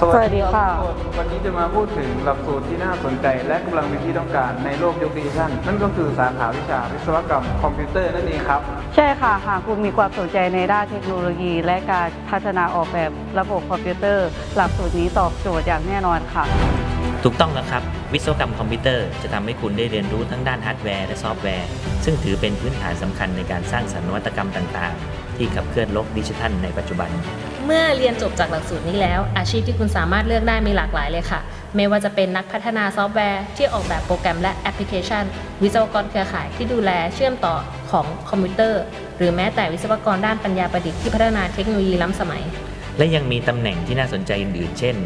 สวัสสวัสดีดีคค่ะรับทุกคนวันนี้จะมาพูดถึงหลักสูตรที่น่าสนใจ และกำลังเป็นที่ต้องการในโลกยุคดิจิทัลนั่นก็คือสาขาวิชาวิศวกรรมคอมพิวเตอร์นั่นเองครับ ใช่ค่ะ หากคุณมีความสนใจในด้านเทคโนโลยี และการพัฒนาออกแบบระบบคอมพิวเตอร์ หลักสูตรนี้ตอบโจทย์อย่างแน่นอนค่ะ ถูกต้องแล้วครับ วิศวกรรมคอมพิวเตอร์จะทำให้คุณได้เรียนรู้ทั้งด้านฮาร์ดแวร์และซอฟต์แวร์ ซึ่งถือเป็นพื้นฐานสำคัญในการสร้างสรรค์นวัตกรรมต่างๆ ที่ขับเคลื่อนโลกดิจิทัลในปัจจุบัน เมื่อเรียนจบจากหลักสูตรนี้แล้ว อาชีพที่คุณสามารถเลือกได้มีหลากหลายเลยค่ะ ไม่ว่าจะเป็นนักพัฒนาซอฟต์แวร์ที่ออกแบบโปรแกรมและแอปพลิเคชัน วิศวกรเครือข่ายที่ดูแลเชื่อมต่อของคอมพิวเตอร์ หรือแม้แต่วิศวกรด้านปัญญาประดิษฐ์ที่พัฒนาเทคโนโลยีล้ำสมัย และยังมีตำแหน่งที่น่าสนใจอื่นๆ เช่น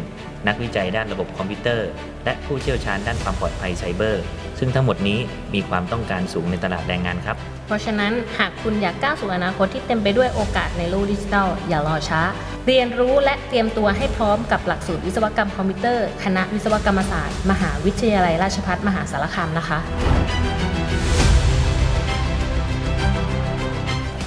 นักวิจัยด้านระบบคอมพิวเตอร์ และผู้เชี่ยวชาญด้านความปลอดภัยไซเบอร์ ซึ่งทั้งหมดนี้มีความต้องการสูงในตลาดแรงงานครับ เพราะฉะนั้นหากคุณอยากก้าวสู่อนาคตที่เต็มไปด้วยโอกาสในโลกดิจิทัล อย่ารอช้า เรียนรู้และเตรียมตัวให้พร้อมกับหลักสูตรวิศวกรรมคอมพิวเตอร์ คณะวิศวกรรมศาสตร์ มหาวิทยาลัยราชภัฏมหาสารคามนะคะ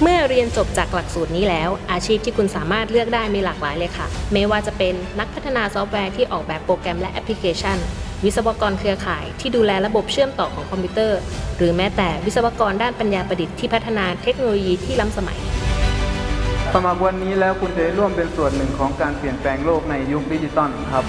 เมื่อเรียนจบจากหลักสูตรนี้แล้ว อาชีพที่คุณสามารถเลือกได้มีหลากหลายเลยค่ะ ไม่ว่าจะเป็นนักพัฒนาซอฟต์แวร์ที่ออกแบบโปรแกรมและแอปพลิเคชัน วิศวกรเครือข่ายที่ดูแลระบบเชื่อมต่อของคอมพิวเตอร์ หรือแม้แต่วิศวกรด้านปัญญาประดิษฐ์ที่พัฒนาเทคโนโลยีที่ล้ำสมัยสมัครวันนี้แล้วคุณจะได้ร่วมเป็นส่วนหนึ่งของการเปลี่ยนแปลงโลกในยุคดิจิตอลครับ